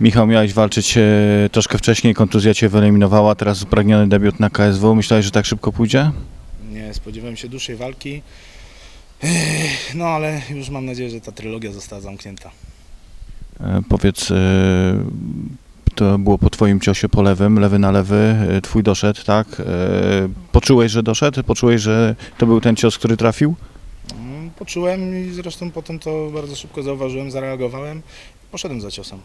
Michał, miałeś walczyć e, troszkę wcześniej, kontuzja cię wyeliminowała, teraz upragniony debiut na KSW. Myślałeś, że tak szybko pójdzie? Nie spodziewałem się dłuższej walki. No ale już mam nadzieję, że ta trylogia została zamknięta. E, powiedz, e, to było po twoim ciosie po lewym, lewy na lewy, twój doszedł, tak? Poczułeś, że doszedł? Poczułeś, że to był ten cios, który trafił? Mm, Poczułem i zresztą potem to bardzo szybko zauważyłem, zareagowałem. Poszedłem za ciosem.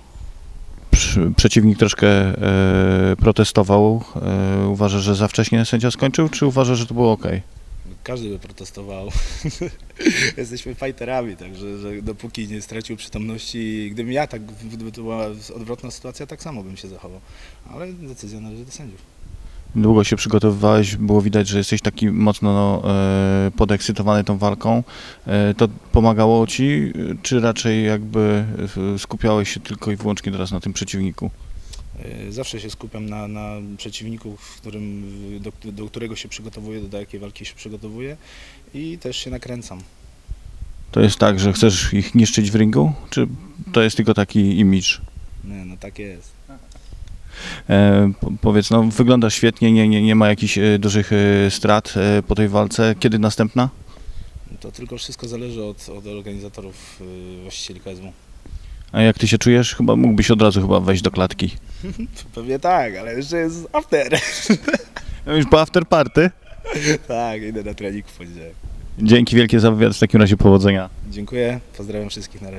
Przeciwnik troszkę e, protestował. E, uważasz, że za wcześnie sędzia skończył, czy uważasz, że to było ok? Każdy by protestował. Jesteśmy fighterami, także że dopóki nie stracił przytomności, gdybym ja tak, gdyby to była odwrotna sytuacja, tak samo bym się zachował. Ale decyzja należy do sędziów. Długo się przygotowywałeś, było widać, że jesteś taki mocno no, e, podekscytowany tą walką. E, to pomagało ci, czy raczej jakby e, skupiałeś się tylko i wyłącznie teraz na tym przeciwniku? Zawsze się skupiam na, na przeciwniku, w którym, do, do którego się przygotowuję, do jakiej walki się przygotowuję i też się nakręcam. To jest tak, że chcesz ich niszczyć w ringu, czy to jest tylko taki imidż? Nie, no tak jest. E, po- powiedz, no wygląda świetnie, nie, nie, nie ma jakichś e, dużych e, strat po tej walce. Kiedy następna? To tylko wszystko zależy od, od organizatorów, właścicieli KSW. A jak ty się czujesz? Chyba mógłbyś od razu chyba wejść do klatki. Pewnie tak, ale jeszcze jest after. No już po after party. tak, idę na trening w poniedziałek. Dzięki wielkie za wywiad, w takim razie powodzenia. Dziękuję, pozdrawiam wszystkich na razie.